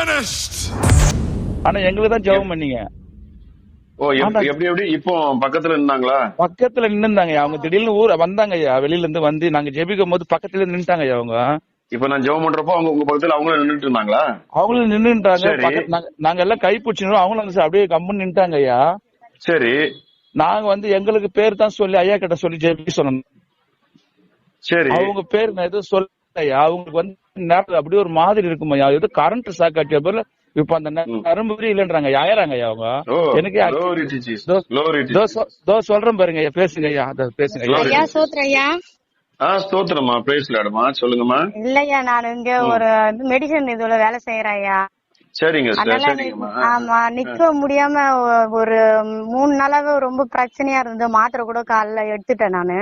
finished. ஆனா எங்களுக்கு தான் ஜெபம் பண்ணீங்க. ஓ. எப்படி எப்படி? இப்போ பக்கத்துல இருந்தாங்களா பக்கத்துல நின்னுந்தாங்க அவங்க திடீர்னு ஊர் வந்தாங்க ஐயா வெளியில இருந்து வந்து நாங்க ஜெபிக்கும் போது பக்கத்துல நின்னுட்டாங்க ஐயா அவங்க. இப்ப நான் ஜெபம் பண்றப்போ அவங்க உங்க பக்கத்துல அவங்களும் நின்னுட்டு இருந்தாங்களா? அவங்களும் நின்னுட்டாங்க. நாங்க- நாங்க எல்லாம் கை பிடிச்சினோம். அவங்களும் வந்து அப்படியே கம்முன்னு நின்னுட்டாங்க ஐயா சரி. நாங்க வந்து எங்களுக்கு பேர் தான் சொல்லி ஐயா கிட்ட சொல்லி ஜெபி சொன்னோம். சரி. அவங்க பேர் நான் எதுவும் சொல்ல ஐயா அவங்களுக்கு வந்து நேரத்துல அப்படியே ஒரு மாதிரி இருக்கும்? ஏதோ கரண்ட் ஷாக் ஆட்டிய பேர்ல இப்ப அந்த நரம்பு இல்லன்றாங்க. ஆயிராங்க ஐயா அவங்க? எனக்கு சொல்றேன் பாருங்க ஐயா பேசுங்க ஐயா அதோ பேசுங்க ஐயா. Glory. ஐயா சோத்ர ஐயா. ஆ ஸ்தோத்திரமா பிரைஸ் லாடுமா சொல்லுங்கம்மா. இல்லையா நான் இங்க ஒரு மெடிசன் இதுல வேலை செய்யறேன் ஐயா. சரிங்க ஆமா நிக்க முடியாம ஒரு மூணு நாளாவே ரொம்ப பிரச்சனையா இருந்தது. மாத்திரை கூட காலைல எடுத்துட்டேன் நானு.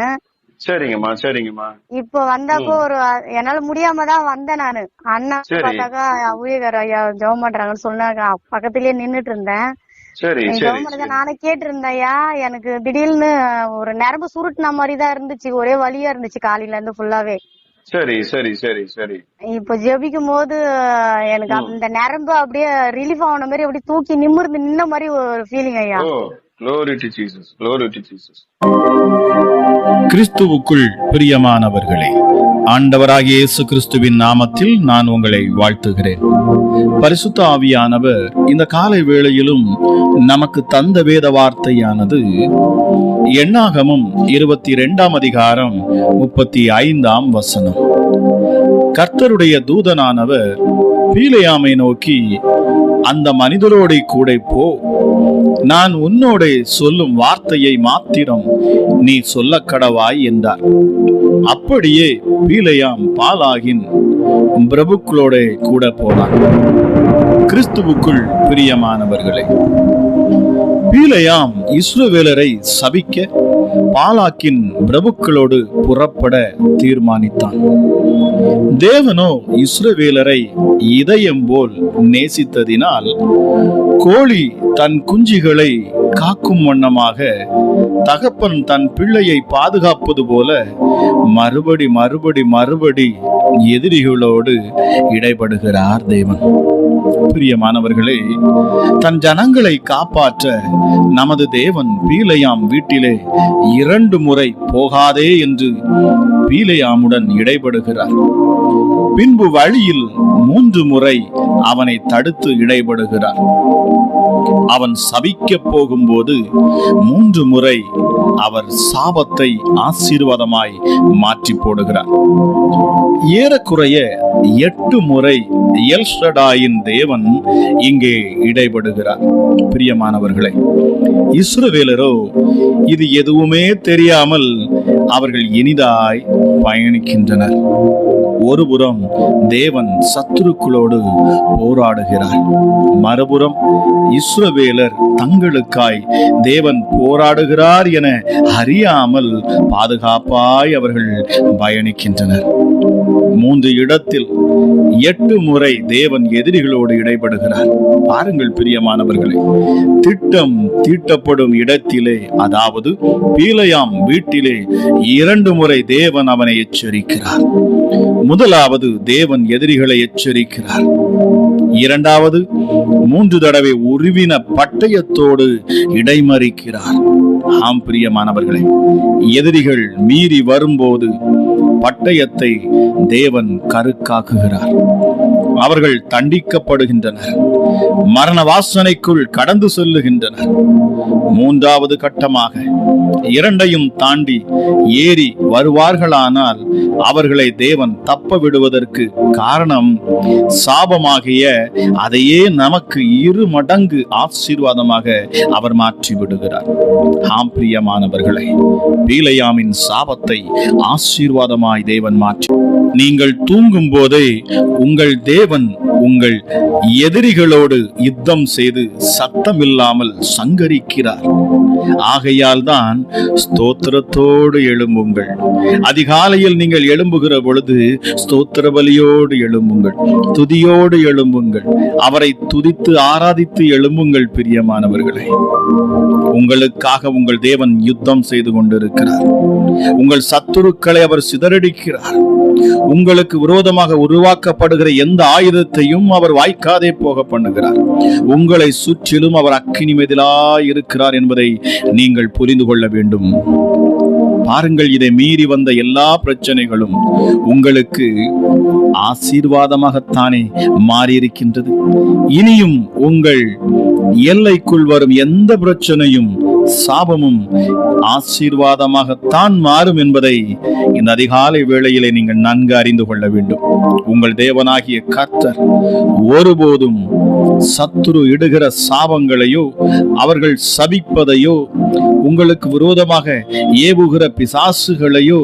சரிங்கம்மா சரிங்கம்மா. இப்ப வந்தாக்கோ ஒரு என்னால முடியாம தான் வந்தேன் நானு. அண்ணா. பார்த்தாக்கா ஊழியர் ஐயா ஜெபம் பண்றாங்கன்னு சொன்னாங்க பக்கத்துலயே நின்னுட்டு இருந்தேன். நானே கேட்டிருந்தேன் ஐயா. எனக்கு திடீர்னு ஒரு நரம்பு சுருட்டின மாதிரி தான் இருந்துச்சு. ஒரே வலியா இருந்துச்சு காலையில இருந்து ஃபுல்லாவே சரி சரி சரி சரி. இப்ப ஜெபிக்கும் போது எனக்கு அந்த நரம்பு அப்படியே ரிலீஃப் ஆன மாதிரி அப்படியே தூக்கி நிமிர்ந்து நின்ன மாதிரி ஒரு ஃபீலிங் ஐயா. கிறிஸ்துவுக்குள் பிரியமானவர்களே ஆண்டவராகிய இயேசு கிறிஸ்துவின் நாமத்தில் நான் உங்களை வாழ்த்துகிறேன். பரிசுத்த ஆவியானவர் இந்த காலை வேளையிலும் நமக்கு தந்த வேத வார்த்தையானது எண்ணாகமும் இருபத்தி இரண்டாம் அதிகாரம் முப்பத்தி ஐந்தாம் வசனம். கர்த்தருடைய தூதனானவர் பீலையாமை நோக்கி அந்த மனிதரோட கூட போ நான் உன்னோட சொல்லும் வார்த்தையை மாத்திரம் நீ சொல்ல கடவாய் என்றார். அப்படியே பீலையாம் பாலாகின் பிரபுக்களோட கூட போனான். கிறிஸ்துவுக்குள் பிரியமானவர்களே பீலையாம் இஸ்ரவேலரை சபிக்க பாலாக்கின் பிரபுக்களோடு புறப்பட தீர்மானித்தான். தேவனோ இஸ்ரவேலரை இதயம் போல் நேசித்ததினால் கோழி தன் குஞ்சுகளை காக்கும் வண்ணமாக தகப்பன் தன் பிள்ளையை பாதுகாப்பது போல மறுபடி மறுபடி மறுபடி எதிரிகளோடு இடைபடுகிறார் தேவன். பிரியமானவர்களே தன் ஜனங்களை காப்பாற்ற நமது தேவன் பீலையாம் வீட்டிலே இரண்டு முறை போகாதே என்று பீலையாமுடன் இடைபடுகிறார். பின்பு வழியில் மூன்று முறை அவனை தடுத்து இடைபடுகிறார். அவன் சபிக்க போகும்போது மூன்று முறை அவர் சாபத்தை ஆசீர்வாதமாய் மாற்றி போடுகிறார். ஏறக்குறைய எட்டு முறை எல்ஷடாயின் தேவன் இங்கே இடைபடுகிறார். பிரியமானவர்களே இஸ்ரவேலரோ இது எதுவுமே தெரியாமல் அவர்கள் இனிதாய் பயணிக்கின்றனர். ஒருபுறம் தேவன் சத்துருக்களோடு போராடுகிறார். மறுபுறம் இஸ்ரவேலர் தங்களுக்காய் தேவன் போராடுகிறார் என அறியாமல் பாதுகாப்பாய் அவர்கள் பயணிக்கின்றனர். மூன்று இடத்தில் எட்டு முறை தேவன் எதிரிகளோடு இடைபடுகிறார். பாருங்கள் பிரியமானவர்களே திட்டம் தீட்டப்படும் இடத்திலே அதாவது பீலையாம் வீட்டிலே இரண்டு முறை தேவன் அவனை எச்சரிக்கிறார். முதலாவது தேவன் எதிரிகளை எச்சரிக்கிறார். இரண்டாவது மூன்று தடவை உருவின பட்டயத்தோடு இடைமறிக்கிறார். ஆம் பிரியமானவர்களே எதிரிகள் மீறி வரும்போது பட்டயத்தை தேவன் கருக்காக்குகிறார். அவர்கள் தண்டிக்கப்படுகின்றனர். மரண வாசனைக்குள் கடந்து செல்லுகின்றனர். மூன்றாவது கட்டமாக இரண்டையும் தாண்டி ஏறி வருவார்களானால் அவர்களை தேவன் தப்ப விடுவதற்கு காரணம் சாபமாகிய அதையே நமக்கு இரு மடங்கு ஆசீர்வாதமாக அவர் மாற்றி விடுகிறார் ஆம் பிரியமானவர்களே பீலையாமின் சாபத்தை ஆசீர்வாதமாய் தேவன் மாற்றி நீங்கள் தூங்கும் போதே உங்கள் தேவன் உங்கள் எதிரிகளோடு யுத்தம் செய்து சத்தமில்லாமல் சங்கரிக்கிறார். ஆகையால் தான் ஸ்தோத்திரத்தோடு எழும்புங்கள். அதிகாலையில் நீங்கள் எழும்புகிற பொழுது ஸ்தோத்திர பலியோடு எழும்புங்கள். துதியோடு எழும்புங்கள். அவரை துதித்து ஆராதித்து எழும்புங்கள் பிரியமானவர்களே. உங்களுக்காக உங்கள் தேவன் யுத்தம் செய்து கொண்டிருக்கிறார். உங்கள் சத்துருக்களை அவர் சிதறடிக்கிறார். உங்களுக்கு விரோதமாக உருவாக்கப்படுகிற எந்த ஆயுதத்தையும் எதையும் அவர் வாய்க்காதே போக பண்ணுகிறார். உங்களை சுற்றிலும் அவர் அக்கினி மெதிலாய் இருக்கிறார் என்பதை நீங்கள் புரிந்து கொள்ள வேண்டும். பாருங்கள் இதை மீறி வந்த எல்லா பிரச்சனைகளும் உங்களுக்கு ஆசீர்வாதமாகத்தானே மாறியிருக்கின்றது. இனியும் உங்கள் எல்லைக்குள் வரும் எந்த பிரச்சனையும் சாபமும் ஆசீர்வாதமாகத்தான் மாறும் என்பதை இந்த அதிகாலை வேளையிலே நீங்கள் நன்கு அறிந்து கொள்ள வேண்டும். உங்கள் தேவனாகிய கர்த்தர் ஒருபோதும் சத்துரு இடுகிற சாபங்களையோ அவர்கள் சபிப்பதையோ உங்களுக்கு விரோதமாக ஏவுகிற பிசாசுகளையோ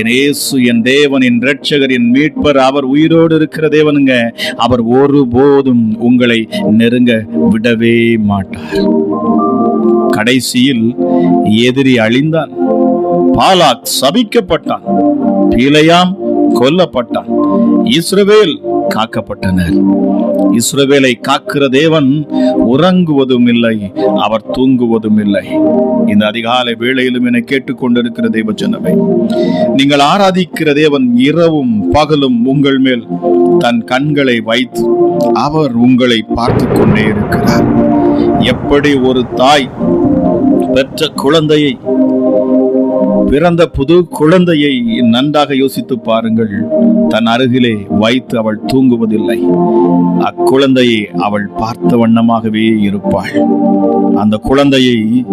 என் இயேசு என் தேவன் என் இரட்சகர் என் மீட்பர் அவர் உயிரோடு இருக்கிற தேவனுங்க அவர் ஒருபோதும் உங்களை நெருங்க விடவே மாட்டார். கடைசியில் எதிரி அழிந்தான். பாலாக் சபிக்கப்பட்டான். பீலையாம் கொல்லப்பட்டான். இஸ்ரவேல் காக்கப்பட்டனர். இஸ்ரவேலை காக்கிற தேவன் உறங்குவதும் இல்லை அவர் தூங்குவதும் இல்லை இந்த அதிகாலை வேளையிலும் என கேட்டுக்கொண்டிருக்கிற தேவ ஜனமே நீங்கள் ஆராதிக்கிற தேவன் இரவும் பகலும் உங்கள் மேல் தன் கண்களை வைத்து அவர் உங்களை பார்த்து கொண்டே இருக்கிறார். எப்படி ஒரு தாய் பெற்ற குழந்தையை பிறந்த புது குழந்தையை நன்றாக யோசித்து பாருங்கள். தன் அருகிலே வைத்து அவள் தூங்குவதில்லை. அக்குழந்தையை அவள் பார்த்த வண்ணமாகவே இருப்பாள். அந்த குழந்தையை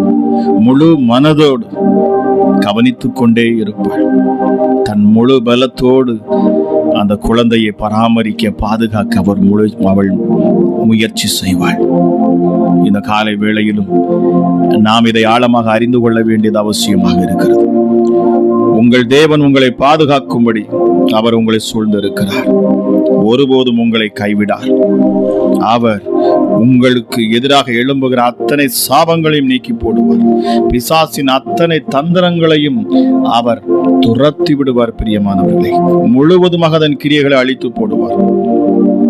முழு மனதோடு கவனித்துக் கொண்டே இருப்பாள். தன் முழு பலத்தோடு அந்த குழந்தையை பராமரிக்க பாதுகாக்க அவர் முழு அவள் முயற்சி செய்வாள். இந்த காலை வேளையிலும் நாம் இதை ஆழமாக அறிந்து கொள்ள வேண்டியது அவசியமாக இருக்கிறது. உங்கள் தேவன் உங்களை பாதுகாக்கும்படி அவர் உங்களை சூழ்ந்திருக்கிறார். ஒருபோதும் உங்களை கைவிடார். அவர் உங்களுக்கு எதிராக எழும்புகிற அத்தனை சாபங்களையும் நீக்கி போடுவார். பிசாசின் அத்தனை தந்திரங்களையும் அவர் துரத்தி விடுவார் பிரியமானவர்களை. முழுவதுமாக அதன் கிரியைகளை அழித்து போடுவார்.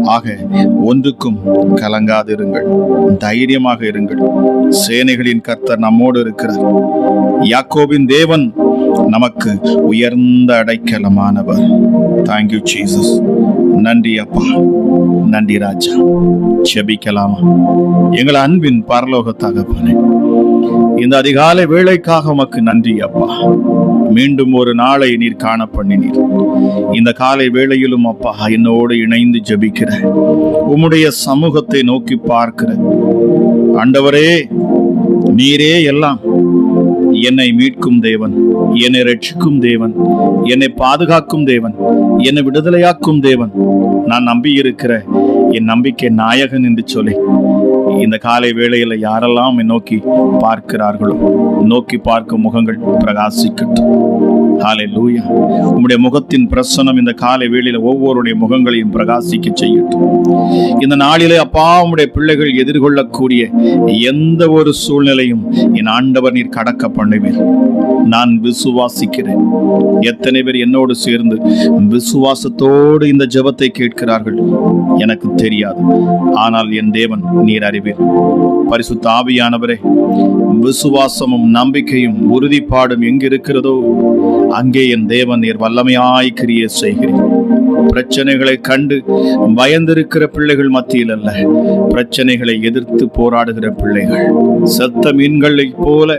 ஆக ஒன்றுக்கும் கலங்காதிருங்கள். தைரியமாக இருங்கள். சேனைகளின் கர்த்தர் நம்மோடு இருக்கிறார் யாக்கோவின் தேவன் நமக்கு உயர்ந்த அடைக்கலமானவர். தேங்க்யூ ஜீசஸ் நன்றி அப்பா. நன்றி ராஜா. செபிக்கலாமா எங்கள் அன்பின் பரலோக தகப்பனே இந்த அதிகாலை வேலைக்காக உமக்கு நன்றி அப்பா. மீண்டும் ஒரு நாளை நீர் காண பண்ணினீர் இந்த காலை வேளையிலும் அப்பா என்னோடு இணைந்து ஜெபிக்கிற உம்முடைய சமூகத்தை நோக்கி பார்க்கிற ஆண்டவரே நீரே எல்லாம் என்னை மீட்கும் தேவன் என்னை ரட்சிக்கும் தேவன் என்னை பாதுகாக்கும் தேவன் என்னை விடுதலையாக்கும் தேவன். நான் நம்பியிருக்கிற என் நம்பிக்கை நாயகன் என்று சொல்லி இந்த காலை வேளையில யாரெல்லாம் நோக்கி பார்க்கிறார்களோ நோக்கி பார்க்கும் முகங்கள் பிரகாசிக்கட்டும். காலை லூயா உம்முடைய முகத்தின் பிரசனம் இந்த காலை வேளையில ஒவ்வொருடைய முகங்களையும் பிரகாசிக்க செய்யட்டும். இந்த நாளிலே அப்பா உம்முடைய பிள்ளைகள் எதிர்கொள்ளக்கூடிய எந்த ஒரு சூழ்நிலையும் என் ஆண்டவர் நீர் கடக்க பண்ணுவீர். நான் விசுவாசிக்கிறேன். எத்தனை பேர் என்னோடு சேர்ந்து விசுவாசத்தோடு இந்த ஜபத்தை கேட்கிறார்கள்? எனக்கு தெரியாது. ஆனால் என் தேவன் நீர் அறிவீர். பரிசுத்த ஆவியானவரே விசுவாசமும் நம்பிக்கையும் உறுதிப்பாடும் எங்கு இருக்கிறதோ அங்கே என் தேவன் நீர் வல்லமையாய் கிரியை செய்கிறேன் பிரச்சனைகளை கண்டு பயந்திருக்கிற பிள்ளைகள் மத்தியில் அல்ல. பிரச்சனைகளை எதிர்த்து போராடுகிற பிள்ளைகள். செத்த மீன்களைப் போல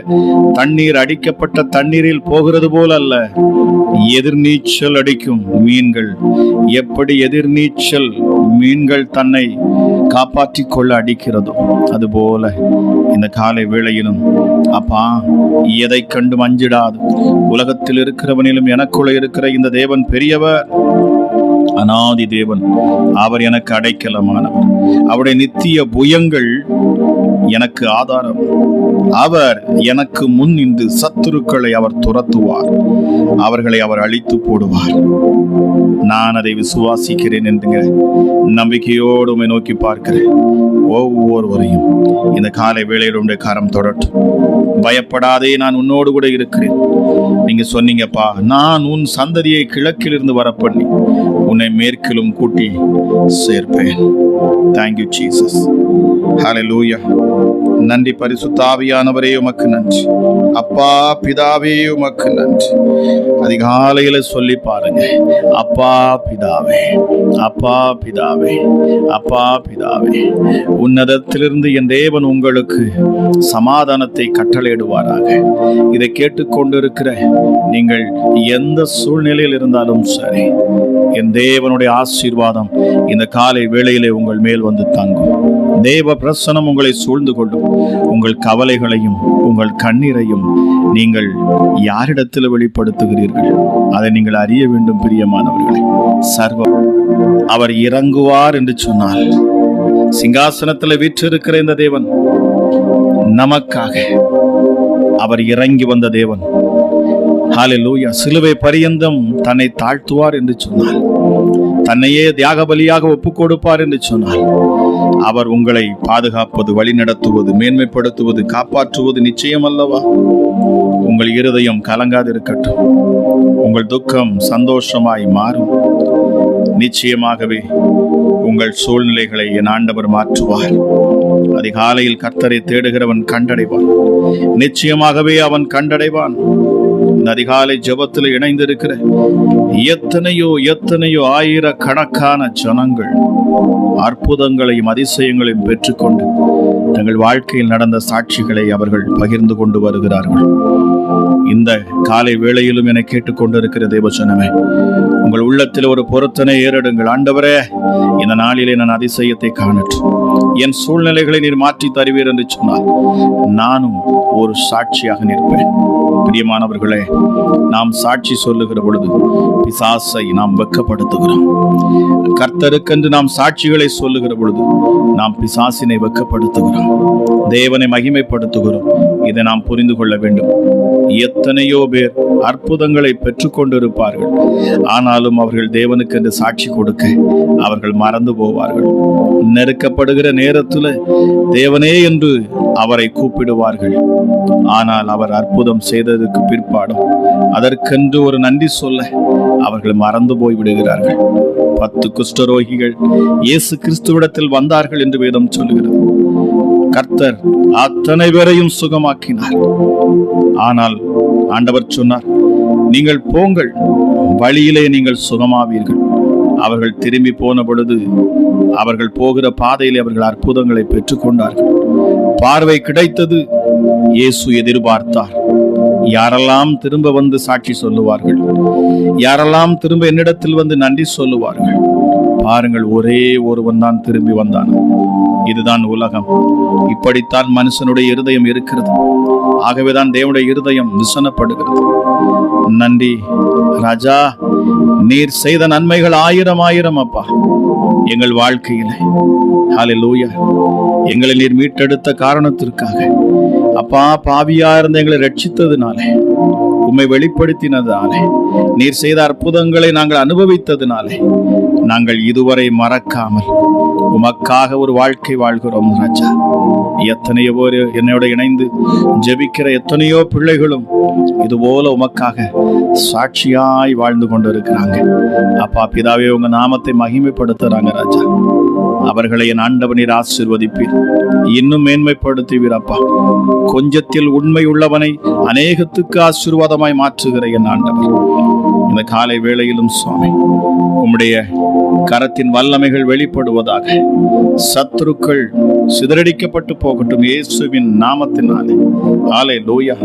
தண்ணீர் அடிக்கப்பட்ட தண்ணீரில் போகிறது போல அல்ல. எதிர்நீச்சல் அடிக்கும் மீன்கள். எப்படி எதிர்நீச்சல் மீன்கள் தன்னை காப்பாற்றிக் கொள்ள அடிக்கிறதோ அதுபோல இந்த காலை வேளையிலும் அப்பா எதை கண்டு மஞ்சிடாது உலகத்தில் இருக்கிறவனிலும் எனக்குள்ள இருக்கிற இந்த தேவன் பெரியவர். அனாதி தேவன் அவர் எனக்கு அடைக்கலமானவர். அவருடைய நித்திய புயங்கள் எனக்கு ஆதாரம். அவர் எனக்கு முன் நின்று சத்துருக்களை அவர் துரத்துவார். அவர்களை அவர் அழித்து போடுவார். நான் அதை விசுவாசிக்கிறேன் என்றுங்க நம்பிக்கையோடு உம்மை நோக்கி பார்க்கிறேன். ஒவ்வொருவரையும் இந்த காலை வேளையில் உடைய காரம் தொடட்டும். பயப்படாதே நான் உன்னோடு கூட இருக்கிறேன். நீங்க சொன்னீங்கப்பா நான் உன் சந்ததியை கிழக்கிலிருந்து வர பண்ணி உன்னை மேற்கிலும் கூட்டி சேர்ப்பேன். தேங்க்யூ ஜீசஸ் லூயா நன்றி பரிசுத்தாவியானவரே உமக்கு நன்றி. அப்பா பிதாவே உமக்கு நன்றி. அதிகாலையில் சொல்லி பாருங்க. அப்பா பிதாவே அப்பா பிதாவே அப்பா பிதாவே உன்னதத்திலிருந்து என் தேவன் உங்களுக்கு சமாதானத்தை கட்டளையிடுவாராக. இதை கேட்டுக்கொண்டிருக்கிற நீங்கள் எந்த சூழ்நிலையில் இருந்தாலும் சரி என் தேவனுடைய ஆசீர்வாதம் இந்த காலை வேளையிலே உங்கள் மேல் வந்து தங்கும். தேவ பிரசனம் உங்களை சூழ்ந்து கொள்ளும். உங்கள் கவலைகளையும் உங்கள் கண்ணீரையும் நீங்கள் யாரிடத்தில் வெளிப்படுத்துகிறீர்கள்? அதை நீங்கள் அறிய வேண்டும் பிரியமானவர்களே. சர்வ அவர் இறங்குவார் என்று சொன்னால் சிங்காசனத்தில் வீற்றிருக்கிற இந்த தேவன் நமக்காக அவர் இறங்கி வந்த தேவன் ஹalleluya. சிலுவை பரியந்தம் தன்னை தாழ்த்துவார் என்று சொன்னார். தன்னையே தியாக பலியாக ஒப்பு கொடுப்பார் என்று சொன்னார். அவர் உங்களை பாதுகாப்பது வழிநடத்துவது மேன்மைப்படுத்துவது காப்பாற்றுவது நிச்சயம் அல்லவா உங்கள் இருதயம் கலங்காதிருக்கட்டும். உங்கள் துக்கம் சந்தோஷமாய் மாறும். நிச்சயமாகவே உங்கள் சூழ்நிலைகளை என் ஆண்டவர் மாற்றுவார். அதிகாலையில் கர்த்தரை தேடுகிறவன் கண்டடைவான். நிச்சயமாகவே அவன் கண்டடைவான். இந்த அதிகாலை ஜபத்தில் இணைந்திருக்கிற எத்தனையோ எத்தனையோ ஆயிரக்கணக்கான ஜனங்கள் அற்புதங்களையும் அதிசயங்களையும் பெற்றுக்கொண்டு தங்கள் வாழ்க்கையில் நடந்த சாட்சிகளை அவர்கள் பகிர்ந்து கொண்டு வருகிறார்கள். இந்த காலை வேளையிலும் என கேட்டுக்கொண்டிருக்கிற தேவச்சனமே உங்கள் உள்ளத்தில் ஒரு பொருத்தனை ஏறெடுங்கள். ஆண்டவரே இந்த நாளிலே நான் அதிசயத்தை காணட்டும். என் சூழ்நிலைகளை நீர் மாற்றி தருவீர் என்று சொன்னால் நானும் ஒரு சாட்சியாக நிற்பேன். பிரியமானவர்களே நாம் சாட்சி சொல்லுகிற பொழுது பிசாசை நாம் வெக்கப்படுத்துகிறோம். கர்த்தருக்கென்று நாம் சாட்சிகளை சொல்லுகிற பொழுது நாம் பிசாசினை வெக்கப்படுத்துகிறோம். தேவனை மகிமைப்படுத்துகிறோம். இதை நாம் புரிந்து கொள்ள வேண்டும். எத்தனையோ பேர் அற்புதங்களை பெற்றுக்கொண்டிருப்பார்கள். ஆனாலும் அவர்கள் தேவனுக்கென்று சாட்சி கொடுக்க அவர்கள் மறந்து போவார்கள். நெருக்கப்படுகிற நேரத்தில் தேவனே என்று அவரை கூப்பிடுவார்கள். ஆனால் அவர் அற்புதம் செய்ததற்கு பிற்பாடும் அதற்கென்று ஒரு நன்றி சொல்ல அவர்கள் மறந்து போய் விடுகிறார்கள். பத்து குஷ்டரோகிகள் இயேசு கிறிஸ்துவிடத்தில் வந்தார்கள் என்று வேதம் சொல்லுகிறது. கர்த்தர் அத்தனை பேரையும் சுகமாக்கினார். ஆனால் ஆண்டவர் சொன்னார் நீங்கள் போங்கள் வழியிலே நீங்கள் சுகமாவீர்கள். அவர்கள் திரும்பி போன பொழுது அவர்கள் போகிற பாதையிலே அவர்கள் அற்புதங்களை பெற்றுக்கொண்டார்கள். பார்வை கிடைத்தது இயேசு எதிர்பார்த்தார். யாரெல்லாம் திரும்ப வந்து சாட்சி சொல்லுவார்கள் யாரெல்லாம் திரும்ப என்னிடத்தில் வந்து நன்றி சொல்லுவார்கள் பாருங்கள் ஒரே ஒருவன் தான் திரும்பி வந்தான். இதுதான் உலகம். இப்படித்தான் மனுஷனுடைய இருதயம் இருக்கிறது. ஆகவேதான் தேவனுடைய இருதயம் விசனப்படுகிறது. நன்றி ராஜா. நீர் செய்த நன்மைகள் ஆயிரம் ஆயிரம் அப்பா. எங்கள் வாழ்க்கையிலே. லூயா எங்களை நீர் மீட்டெடுத்த காரணத்திற்காக. அப்பா பாவியா இருந்த எங்களை ரட்சித்ததுனாலே உம்மை வெளிப்படுத்தினதாலே நீர் செய்த அற்புதங்களை நாங்கள் அனுபவித்ததுனாலே நாங்கள் இதுவரை மறக்காமல் உமக்காக ஒரு வாழ்க்கை வாழ்கிறோம் ராஜா. எத்தனையோ பேர் என்னோட இணைந்து ஜெபிக்கிற எத்தனையோ பிள்ளைகளும் இது போல உமக்காக சாட்சியாய் வாழ்ந்து கொண்டிருக்கிறாங்க. அப்பா பிதாவே உங்க நாமத்தை மகிமைப்படுத்துறாங்க ராஜா. அவர்களை என் ஆண்டவனீர் ஆசிர்வதிப்பீர். இன்னும் மேன்மைப்படுத்துவீர் அப்பா. கொஞ்சத்தில் உண்மை உள்ளவனை அநேகத்துக்கு ஆசீர்வாதமாய் மாற்றுகிற என் ஆண்டவர். இந்த காலை வேளையிலும் சுவாமி உம்முடைய கரத்தின் வல்லமைகள் வெளிப்படுவதாக சத்துருக்கள் சிதறடிக்கப்பட்டு போகட்டும் இயேசுவின் நாமத்தினாலே. ஆலை லோயா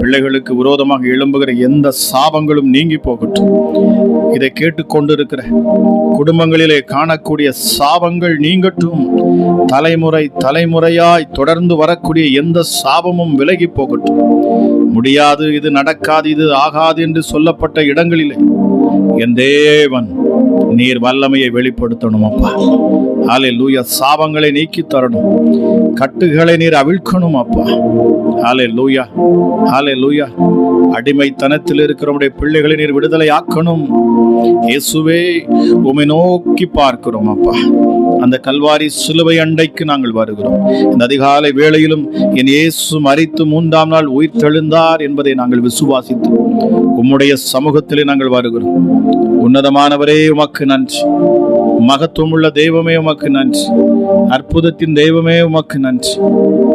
பிள்ளைகளுக்கு விரோதமாக எழும்புகிற எந்த சாபங்களும் நீங்கி போகட்டும். இதை கேட்டுக்கொண்டிருக்கிற குடும்பங்களிலே காணக்கூடிய சாபங்கள் நீங்கட்டும். தலைமுறை தலைமுறையாய் தொடர்ந்து வரக்கூடிய எந்த சாபமும் விலகி போகட்டும். முடியாது இது நடக்காது இது ஆகாது என்று சொல்லப்பட்ட இடங்களில் என் தேவன் நீர் வல்லமையை வெளிப்படுத்தணும் அப்பா. ஆலை லூயா சாபங்களை நீக்கி தரணும். கட்டுகளை நீர் அவிழ்க்கணும் அப்பா. ஹாலே லூயா ஆலை லூயா அடிமைத்தனத்தில் இருக்கிறவருடைய பிள்ளைகளை நீர் விடுதலை ஆக்கணும் இயேசுவே உமை நோக்கி பார்க்கிறோம் அப்பா. அந்த கல்வாரி சிலுவை அண்டைக்கு நாங்கள் வருகிறோம். இந்த அதிகாலை வேளையிலும் என் இயேசு மறித்து மூன்றாம் நாள் உயிர் தெழுந்தார் என்பதை நாங்கள் விசுவாசித்தோம். உம்முடைய சமூகத்திலே நாங்கள் வருகிறோம். உன்னதமானவரே உமக்கு நன்றி. மகத்துவமுள்ள தெய்வமே உமக்கு நன்றி. அற்புதத்தின் தெய்வமே உமக்கு நன்றி.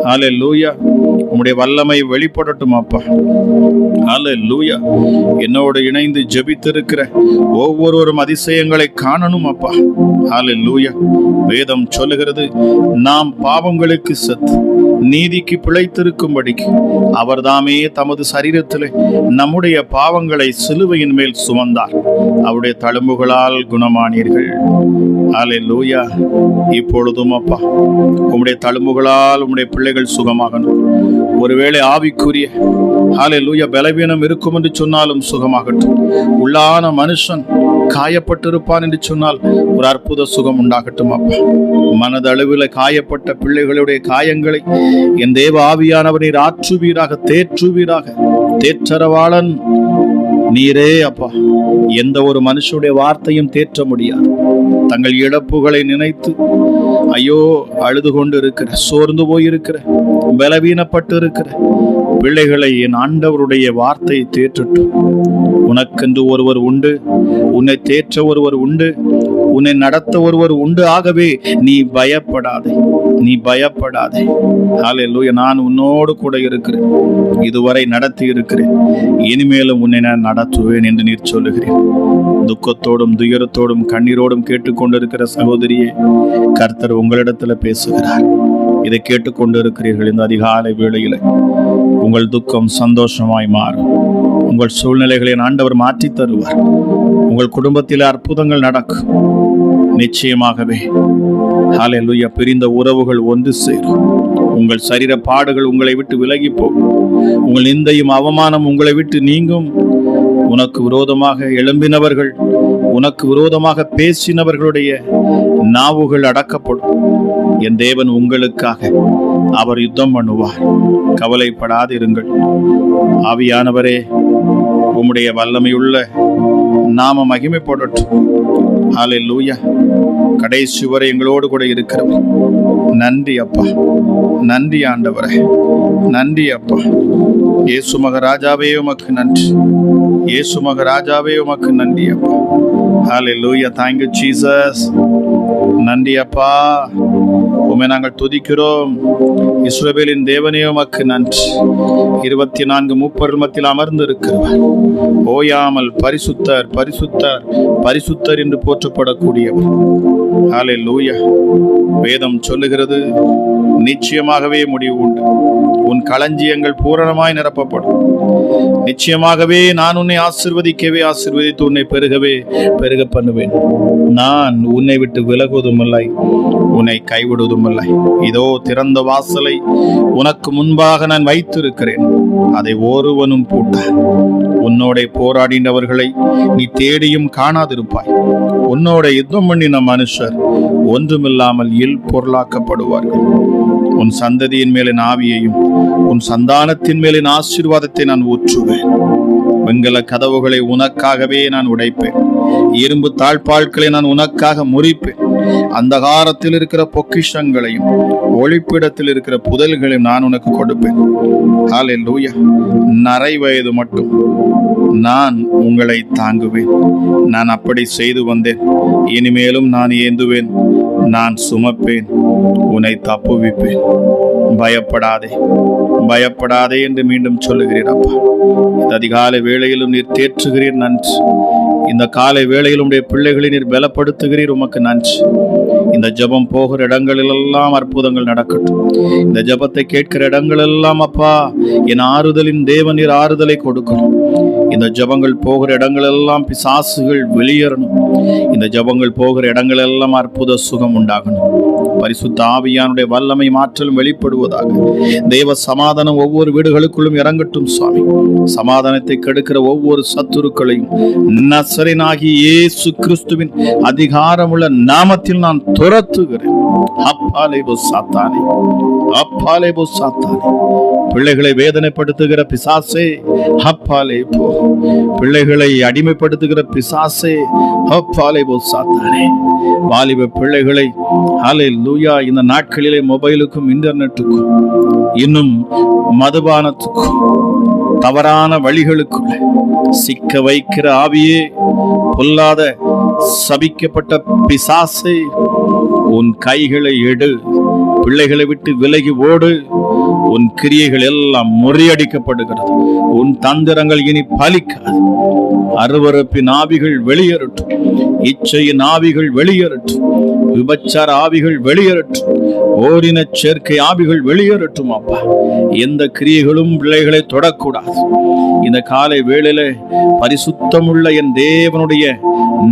ஆலே லூயா உம்முடைய வல்லமை வெளிப்படட்டும் அப்பா ஆலே லூயா என்னோடு இணைந்து ஜெபித்திருக்கிற ஒவ்வொருவரும் அதிசயங்களை காணணும் அப்பா ஆலே லூயா வேதம் சொல்லுகிறது நாம் பாவங்களுக்கு செத்து நீதிக்கு பிழைத்திருக்கும்படிக்கு. அவர்தாமே தமது சரீரத்திலே நம்முடைய பாவங்களை சிலுவையின் மேல் சுமந்தார். அவருடைய தழும்புகளால் குணமானீர்கள். அலே லூயா இப்பொழுதும் அப்பா உம்முடைய தழும்புகளால் உம்முடைய பிள்ளைகள் சுகமாகணும். ஒருவேளை ஆவிக்குரிய ஆலே லூயா பலவீனம் இருக்கும் என்று சொன்னாலும் சுகமாகட்டும். உள்ளான மனுஷன் காயப்பட்டிருப்பான் என்று சொன்னால் ஒரு அற்புத சுகம் உண்டாகட்டும் அப்பா. மனதளவில் காயப்பட்ட பிள்ளைகளுடைய காயங்களை என் தேவ ஆவியானவர் நீர் ஆற்றுவீராக தேற்றுவீராக. தேற்றரவாளன் நீரே அப்பா. எந்த ஒரு மனுஷனுடைய வார்த்தையும் தேற்ற முடியாது. தங்கள் இழப்புகளை நினைத்து ஐயோ அழுது கொண்டு இருக்கிற சோர்ந்து போயிருக்கிற பலவீனப்பட்டு இருக்கிற பிள்ளைகளை என் ஆண்டவருடைய வார்த்தையை தேற்றட்டும். உனக்கென்று ஒருவர் உண்டு உன்னை தேற்ற ஒருவர் உண்டு உன்னை நடத்த ஒருவர் உண்டு ஆகவே நீ பயப்படாதே. நீ பயப்படாதே. ஹalleluya நான் உன்னோடு கூட இருக்கிறேன். இதுவரை நடத்தி இருக்கிறேன். இனிமேலும் உன்னை நான் நடத்துவேன் என்று நீர் சொல்லுகிறேன் துக்கத்தோடும் துயரத்தோடும் கண்ணீரோடும் கேட்டுக்கொண்டிருக்கிற சகோதரியே கர்த்தர் உங்களிடத்துல பேசுகிறார். இதை கேட்டுக்கொண்டிருக்கிறீர்கள் இந்த அதிகாலை வேளையில். உங்கள் துக்கம் சந்தோஷமாய் மாறும். உங்கள் சூழ்நிலைகளை ஆண்டவர் மாற்றி தருவார். உங்கள் குடும்பத்தில் அற்புதங்கள் நடக்கும். நிச்சயமாகவே. ஹalleluya. பிரிந்த உறவுகள் ஒன்று சேரும். உங்கள் சரீர பாடுகள் உங்களை விட்டு விலகி போகும். உங்கள் நிந்தையும் அவமானம் உங்களை விட்டு நீங்கும். உனக்கு விரோதமாக எழும்பினவர்கள் உனக்கு விரோதமாக பேசினவர்களுடைய நாவுகள் அடக்கப்படும். என் தேவன் உங்களுக்காக அவர் யுத்தம் பண்ணுவார். கவலைப்படாதிருங்கள். ஆவியானவரே உம்முடைய வல்லமையுள்ள நாம மகிமைப்படட்டும். ஆலை லூயா கடைசி வரை எங்களோடு கூட இருக்கிறவர். நன்றி அப்பா. நன்றி ஆண்டவரே. நன்றி அப்பா. இயேசு மகராஜாவே உமக்கு நன்றி. இயேசு மகராஜாவே உமக்கு நன்றி அப்பா. ஹாலே லூயா தேங்க்யூ ஜீசஸ் நன்றி அப்பா. உமை நாங்கள் துதிக்கிறோம். இஸ்ரவேலின் தேவனே உமக்கு நன்றி. இருபத்தி நான்கு முப்பருமத்தில் மத்தியில் அமர்ந்து இருக்கிறவர் ஓயாமல் பரிசுத்தர் பரிசுத்தர் பரிசுத்தர் என்று போற்றப்படக்கூடியவர். ஹாலே லூயா வேதம் சொல்லுகிறது நிச்சயமாகவே முடிவு உண்டு. உன் களஞ்சியங்கள் பூரணமாய் நிரப்பப்படும். நிச்சயமாகவே நான் உன்னை ஆசிர்வதிக்கவே ஆசிர்வதித்து உன்னை பெருகவே பெருக பண்ணுவேன். நான் உன்னை விட்டு விலகுவதும் இல்லை உன்னை கைவிடுவதும் இல்லை இதோ திறந்த வாசலை உனக்கு முன்பாக நான் வைத்திருக்கிறேன். அதை ஒருவனும் பூட்ட உன்னோட போராடினவர்களை நீ தேடியும் காணாதிருப்பாய். உன்னோட யுத்தம் பண்ணின மனுஷர் ஒன்றுமில்லாமல் இல் பொருளாக்கப்படுவார்கள். உன் சந்ததியின் மேலின் ஆவியையும் உன் சந்தானத்தின் மேலின் ஆசீர்வாதத்தை நான் ஊற்றுவேன். வெங்கல கதவுகளை உனக்காகவே நான் உடைப்பேன். இரும்பு தாழ்பாள்களை நான் உனக்காக முறிப்பேன். அந்தகாரத்தில் இருக்கிற பொக்கிஷங்களையும் ஒளிப்பிடத்தில் இருக்கிற புதல்களையும் நான் உனக்கு கொடுப்பேன். ஹalleluya. நரை வயது மட்டும் நான் உங்களை தாங்குவேன். நான் அப்படி செய்து வந்தேன். இனிமேலும் நான் ஏந்துவேன். நான் சுமப்பேன். உன்னை தப்புவிப்பேன். பயப்படாதே. பயப்படாதே என்று மீண்டும் சொல்லுகிறீர் அப்பா. இந்த அதிகாலை வேளையிலும் நீர் தேற்றுகிறீர் நன்றி. இந்த காலை வேளையில் உடைய பிள்ளைகளை நீர் பலப்படுத்துகிறீர் உமக்கு நன்றி. இந்த ஜெபம் போகிற இடங்களிலெல்லாம் அற்புதங்கள் நடக்கட்டும். இந்த ஜபத்தை கேட்கிற இடங்களெல்லாம் அப்பா என் ஆறுதலின் தேவன் நீர் ஆறுதலை கொடுக்கணும். இந்த ஜெபங்கள் போகிற இடங்களெல்லாம் பிசாசுகள் வெளியேறணும். இந்த ஜெபங்கள் போகிற இடங்களெல்லாம் அற்புத சுகம் உண்டாகணும். பரிசுத்த ஆவியானுடைய வல்லமை மாற்றலும் வெளிப்படுவதாக. தேவ சமாதானம் ஒவ்வொரு வீடுகளுக்குள்ளும் இறங்கட்டும் சுவாமி. சமாதானத்தை கெடுக்கிற ஒவ்வொரு சத்துருக்களையும் நசரனாகி இயேசு கிறிஸ்துவின் அதிகாரமுள்ள நாமத்தில் நான் துரத்துகிறேன். அப்பாலே போ சாத்தானே அப்பாலே போ சாத்தானே. பிள்ளைகளை வேதனைப்படுத்துகிற பிசாசே அப்பாலே போ பிள்ளைகளை அடிமைப்படுத்துகிற பிசாசே அப்பாலே போ சாத்தானே. வாலிப பிள்ளைகளை ஹலே லூயா இந்த நாட்களிலே மொபைலுக்கும் இன்டர்நெட்டுக்கும் இன்னும் மதுபானத்துக்கும் தவறான வழிகளுக்குள்ள சிக்க வைக்கிற ஆவியே பொல்லாத சபிக்கப்பட்ட பிசாசை உன் கைகளை எடு பிள்ளைகளை விட்டு விலகி ஓடு உன் கிரியைகள் எல்லாம் முறியடிக்கப்படுகிறது. உன் தந்திரங்கள் இனி பலிக்காது. அருவருப்பின் ஆவிகள் வெளியேறட்டும். இச்சையின் ஆவிகள் வெளியேறட்டும். விபச்சார ஆவிகள் வெளியேறட்டும். ஓரின சேர்க்கை ஆவிகள் வெளியேறட்டும் அப்பா. எந்த கிரியைகளும் பிள்ளைகளை தொடக்கூடாது. இந்த காலை வேளையில பரிசுத்தமுள்ள என் தேவனுடைய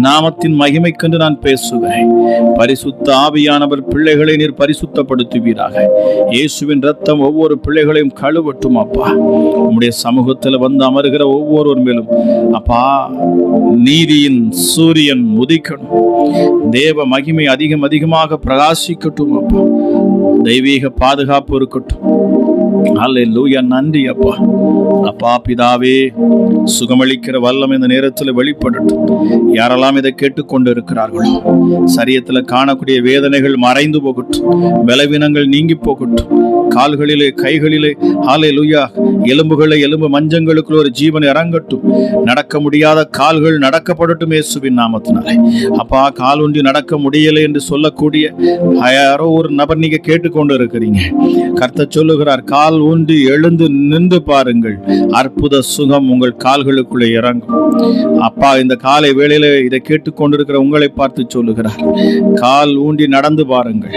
நாமத்தின் மகிமைக்கென்று நான் பேசுகிறேன் பரிசுத்த ஆவியானவர் பிள்ளைகளை நீர் பரிசுத்தப்படுத்துவீராக. இயேசுவின் ரத்தம் ஒவ்வொரு பிள்ளைகளையும் கழுவட்டும் அப்பா. உம்முடைய சமூகத்தில் வந்து அமர்கிற ஒவ்வொருவர் மேலும் அப்பா நீதியின் சூரியன் உதிக்கணும் தேவ மகிமை அதிகம் அதிகமாக பிரகாசிக்கட்டும் அப்பா. தெய்வீக பாதுகாப்பு இருக்கட்டும். அல்ல லூயா நன்றி அப்பா. அப்பா பிதாவே சுகமளிக்கிற வல்லம் இந்த நேரத்தில் வெளிப்படட்டும். யாரெல்லாம் இதை கேட்டுக்கொண்டு இருக்கிறார்களோ சரியத்தில் காணக்கூடிய வேதனைகள் மறைந்து போகட்டும். பலவீனங்கள் நீங்கி போகட்டும். கால்களிலே கைகளிலே ஆலை லுயா எலும்புகளை எலும்பு மஞ்சங்களுக்குள்ள ஒரு ஜீவன் இறங்கட்டும். நடக்க முடியாத கால்கள் நடக்கப்படட்டும் இயேசுவின் நாமத்தினாலே. அப்பா கால் ஒன்றி நடக்க முடியலை என்று சொல்லக்கூடிய யாரோ ஒரு நபர் நீங்க கேட்டுக்கொண்டு இருக்கிறீங்க கர்த்த சொல்லுகிறார் கால் ஊன்றி எழுந்து நின்று பாருங்கள். அற்புத சுகம் உங்கள் கால்களுக்குள்ளே இறங்கும். அப்பா இந்த காலை வேளையில இதை கேட்டுக்கொண்டிருக்கிற உங்களை பார்த்து சொல்லுகிறார் கால் ஊண்டி நடந்து பாருங்கள்.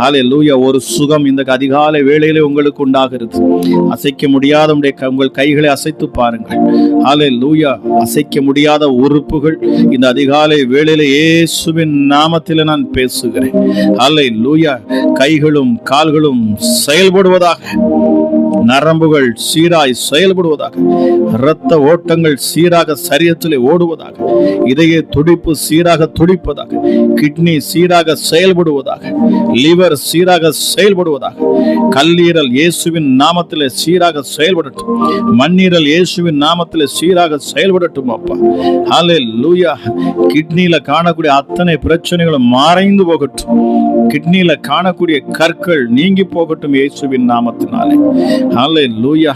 ஹாலே லூயா ஒரு சுகம் இந்த அதிகாலை வேளையிலே உங்களுக்கு உண்டாகிறது. அசைக்க முடியாத உடைய க- உங்கள் கைகளை அசைத்து பாருங்கள். ஆலை லூயா அசைக்க முடியாத உறுப்புகள் இந்த அதிகாலை வேளையில இயேசுவின் நாமத்தில் நான் பேசுகிறேன். ஆலை லூயா கைகளும் கால்களும் செயல்படுவதாக. நரம்புகள் சீராய் செயல்படுவதாக இரத்த ஓட்டங்கள் சீராக சரீரத்திலே ஓடுவதாக இதய துடிப்பு சீராக துடிப்பதாக கிட்னி சீராக செயல்படுவதாக லிவர் சீராக செயல்படுவதாக கல்லீரல் இயேசுவின் நாமத்திலே சீராக செயல்படட்டும் மண்ணீரல் இயேசுவின் நாமத்திலே சீராக செயல்படட்டும் அப்பா. ஹாலே லூயா கிட்னியில காணக்கூடிய அத்தனை பிரச்சனைகளும் மறைந்து போகட்டும். கிட்னியில காணக்கூடிய கற்கள் நீங்கி போகட்டும் இயேசுவின் நாமத்தினாலே. ஹாலே லூயா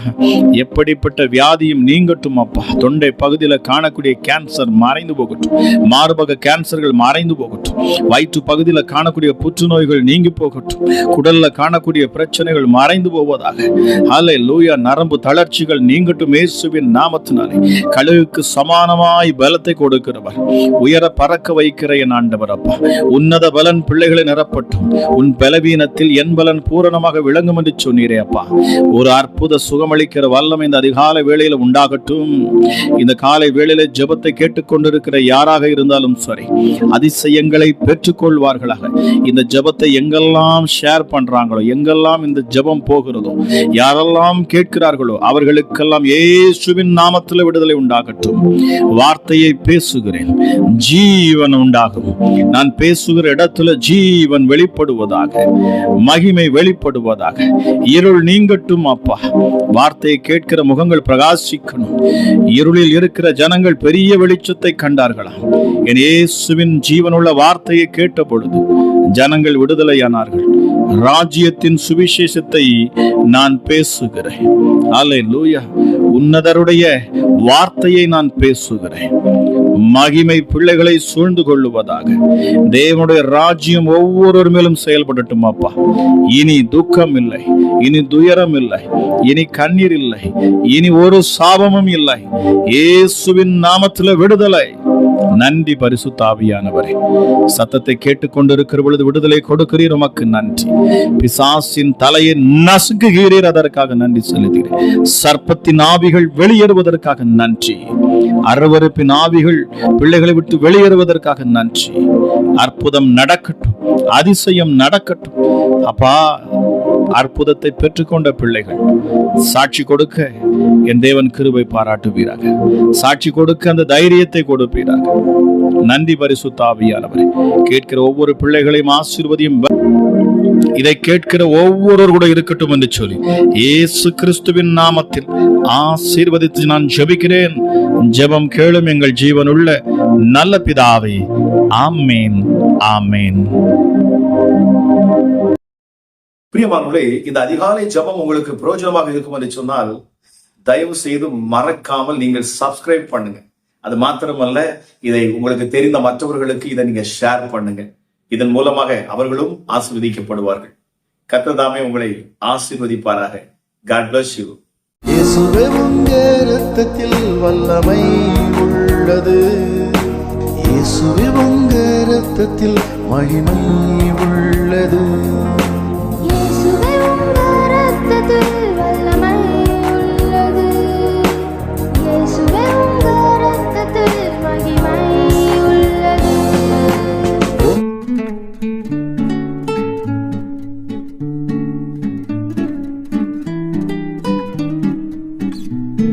எப்படிப்பட்ட வியாதியும் நீங்கட்டும் அப்பா. தொண்டை பகுதியில் காணக்கூடிய கேன்சர் மறைந்து போகட்டும். மார்பக கேன்சர்கள் மறைந்து போகட்டும். வயிற்று பகுதியில் காணக்கூடிய புற்றுநோய்கள் நீங்கி போகட்டும். குடல்ல காணக்கூடிய பிரச்சனைகள் மறைந்து போவதாக. ஹாலே லூயா நரம்பு தளர்ச்சிகள் நீங்கட்டும் இயேசுவின் நாமத்தினாலே. கழுகுக்கு சமானமாய் பலத்தை கொடுக்கிறவர். உயர பறக்க வைக்கிற என் ஆண்டவர் அப்பா. உன்னத பலன் பிள்ளைகளை நிரப்பட்டும். உன் பலவீனத்தில் என் பலன் பூரணமாக விளங்கும் என்று சொன்னீரே அப்பா. ஒரு அற்புத சுகமளிக்கிற வல்லம் இந்த அதிகாலை வேளையில உண்டாகட்டும். இந்த காலை வேளையில ஜெபத்தை கேட்டுக்கொண்டிருக்கிற யாராக இருந்தாலும் சரி அதிசயங்களை பெற்றுக்கொள்வார்களாக. இந்த ஜெபத்தை எங்கெல்லாம் ஷேர் பண்றாங்களோ எங்கெல்லாம் இந்த ஜெபம் போகிறதோ யாரெல்லாம் கேட்கிறார்களோ அவர்களுக்கெல்லாம் இயேசுவின் நாமத்தில் விடுதலை உண்டாகட்டும். வார்த்தையை பேசுகிறேன் ஜீவன் உண்டாகும். நான் பேசுகிற இடத்துல ஜீவன் வெளிப்படுவதாக மகிமை வெளிப்படுவதாக இருள் நீங்கட்டும் அப்பா. வார்த்தையை கேட்கிற முகங்கள் பிரகாசிக்கணும். இருளில் இருக்கிற ஜனங்கள் பெரிய வெளிச்சத்தை கண்டார்களாம். என் இயேசுவின் ஜீவனுள்ள வார்த்தையை கேட்ட பொழுது ஜனங்கள் விடுதலையானார்கள். ராஜ்யத்தின் சுவிசேஷத்தை நான் பேசுகிறேன். அலை லூயா உன்னதருடைய வார்த்தையை நான் பேசுகிறேன். மகிமை பிள்ளைகளை சூழ்ந்து கொள்ளுவதாக. தேவனுடைய ராஜ்யம் ஒவ்வொருவர் மேலும் செயல்படட்டும் அப்பா. இனி துக்கம் இல்லை இனி துயரம் இல்லை இனி கண்ணீர் இல்லை இனி ஒரு சாபமும் இல்லை. இயேசுவின் நாமத்தில் விடுதலை. நன்றி பரிசுத்தாவியானவரே. சத்தத்தை கேட்டுக்கொண்டிருக்கிற பொழுது விடுதலை கொடுக்கிறீர் உமக்கு நன்றி. பிசாசின் தலையை நசுக்குகிறீர் அதற்காக நன்றி செலுத்துகிறேன். சர்ப்பத்தின் ஆவிகள் வெளியேறுவதற்காக நன்றி. அருவருப்பின் ஆவிகள் பிள்ளைகளை விட்டு வெளியேறுவதற்காக நன்றி. அற்புதம் நடக்கட்டும் அதிசயம் நடக்கட்டும். அப்பா அற்புதத்தை பெற்றுக்கொண்ட பிள்ளைகள். சாட்சி கொடுக்க என் தேவன் கிருபை பாராட்டுவீராக. சாட்சி கொடுக்க அந்த தைரியத்தை கொடுப்பீராக. நன்றி பரிசுத்தாவியானவரே கேட்கிற ஒவ்வொரு பிள்ளைகளையும் ஆசீர்வதியும் இதை கேட்கிற ஒவ்வொருவர் கூட இருக்கட்டும் என்று சொல்லி இயேசு கிறிஸ்துவின் நாமத்தில் ஆசீர்வதித்து நான் ஜெபிக்கிறேன். ஜெபம் கேளும் எங்கள் ஜீவனுள்ள நல்ல பிதாவே. ஆமேன். ஆமேன். பிரியமானவர்களே இந்த அதிகாலை ஜெபம் உங்களுக்கு பிரயோஜனமாக இருக்கும் என்று சொன்னால் தயவு செய்து மறக்காமல் நீங்கள் சப்ஸ்கிரைப் பண்ணுங்க. அது மாத்திரமல்ல இதை உங்களுக்கு தெரிந்த மற்றவர்களுக்கு இதை நீங்க ஷேர் பண்ணுங்க. இதன் மூலமாக அவர்களும் ஆசிர்வதிக்கப்படுவார்கள். கத்ததாமே உங்களை ஆசிர்வதிப்பாராக. காட் பிளஸ் யூ ரத்தத்தில் வல்லமை உள்ளது. ரத்தத்தில் மகிமை உள்ளது. இயேசுவே உங்க ரத்தத்தில்